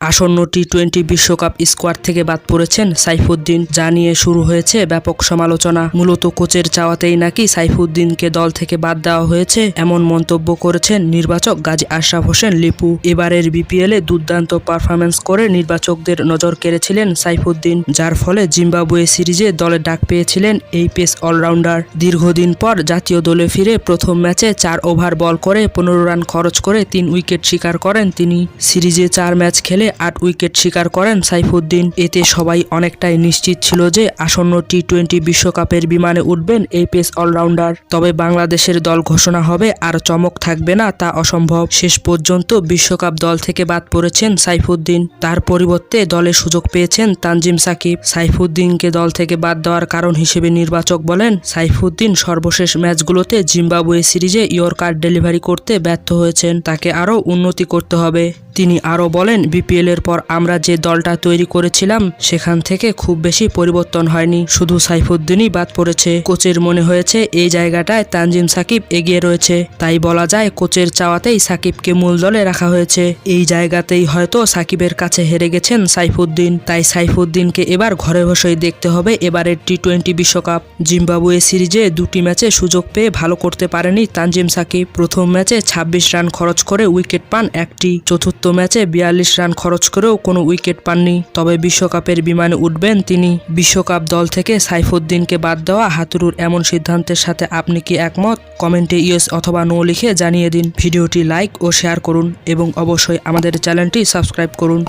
আসন্ন T twenty বিশ্বকাপ squad থেকে বাদ পড়েছেন সাইফুদ্দিন। যা নিয়ে শুরু হয়েছে ব্যাপক সমালোচনা। মূলত কোচের চাওয়াতেই নাকি সাইফুদ্দিনকে দল থেকে বাদ দেওয়া হয়েছে, এমন মন্তব্য করেছেন নির্বাচক গাজী আশরাফ হোসেন লিপু। এবারের বিপিএলে দুর্দান্ত পারফরম্যান্স করে নির্বাচকদের নজর কেড়েছিলেন সাইফুদ্দিন, যার ফলে জিম্বাবুয়ে সিরিজে দলে ডাক পেয়েছিলেন এই পেস অলরাউন্ডার। দীর্ঘদিন পর জাতীয় দলে ফিরে প্রথম ম্যাচে চার ওভার বল করে পনেরো রান খরচ করে তিন উইকেট শিকার করেন তিনি। সিরিজে চার ম্যাচ খেলে আট উইকেট শিকার করেন সাইফুদ্দিন। এতে সবাই অনেকটাই নিশ্চিত ছিল যে আসন্ন টি টোয়েন্টি বিশ্বকাপের বিমানে উঠবেন এই পেস অলরাউন্ডার। তবে বাংলাদেশের দল ঘোষণা হবে, আর চমক থাকবে না তা অসম্ভব। শেষ পর্যন্ত বিশ্বকাপ দল থেকে বাদ পড়েছেন সাইফুদ্দিন। তার পরিবর্তে দলে সুযোগ পেয়েছেন তানজিম সাকিব। সাইফুদ্দিনকে দল থেকে বাদ দেওয়ার কারণ হিসেবে নির্বাচক বলেন, সাইফুদ্দিন সর্বশেষ ম্যাচগুলোতে জিম্বাবুয়ে সিরিজে ইয়র্কার ডেলিভারি করতে ব্যর্থ হয়েছেন। তাকে আরও উন্নতি করতে হবে। তিনি আরও বলেন, বিপিএল এর পর আমরা যে দলটা তৈরি করেছিলাম, সেখান থেকে খুব বেশি পরিবর্তন হয়নি। শুধু সাইফুদ্দিনই বাদ পড়েছে। কোচের মনে হয়েছে, এই জায়গাটায় তানজিম সাকিব এগিয়ে রয়েছে। তাই বলা যায়, কোচের চাওয়াতেই সাকিবকে মূল দলে রাখা হয়েছে। এই জায়গাতেই হয়তো সাকিবের কাছে হেরে গেছেন সাইফুদ্দিন। তাই সাইফুদ্দিনকে এবার ঘরে বসেই দেখতে হবে এবারের টি টোয়েন্টি বিশ্বকাপ। জিম্বাবুয়ে সিরিজে দুটি ম্যাচে সুযোগ পেয়ে ভালো করতে পারেনি তানজিম সাকিব। প্রথম ম্যাচে ২৬ রান খরচ করে উইকেট পান একটি। চতুর্থ ম্যাচে বিয়াল্লিশ রান খরচ করেও কোনো উইকেট পাননি। তবে বিশ্বকাপের বিমানে উঠবেন তিনি। বিশ্বকাপ দল থেকে সাইফুদ্দিনকে বাদ দেওয়া হাতুরুর এমন সিদ্ধান্তের সাথে আপনি কি একমত? কমেন্টে ইয়েস অথবা নো লিখে জানিয়ে দিন। ভিডিওটি লাইক ও শেয়ার করুন এবং অবশ্যই আমাদের চ্যানেলটি সাবস্ক্রাইব করুন।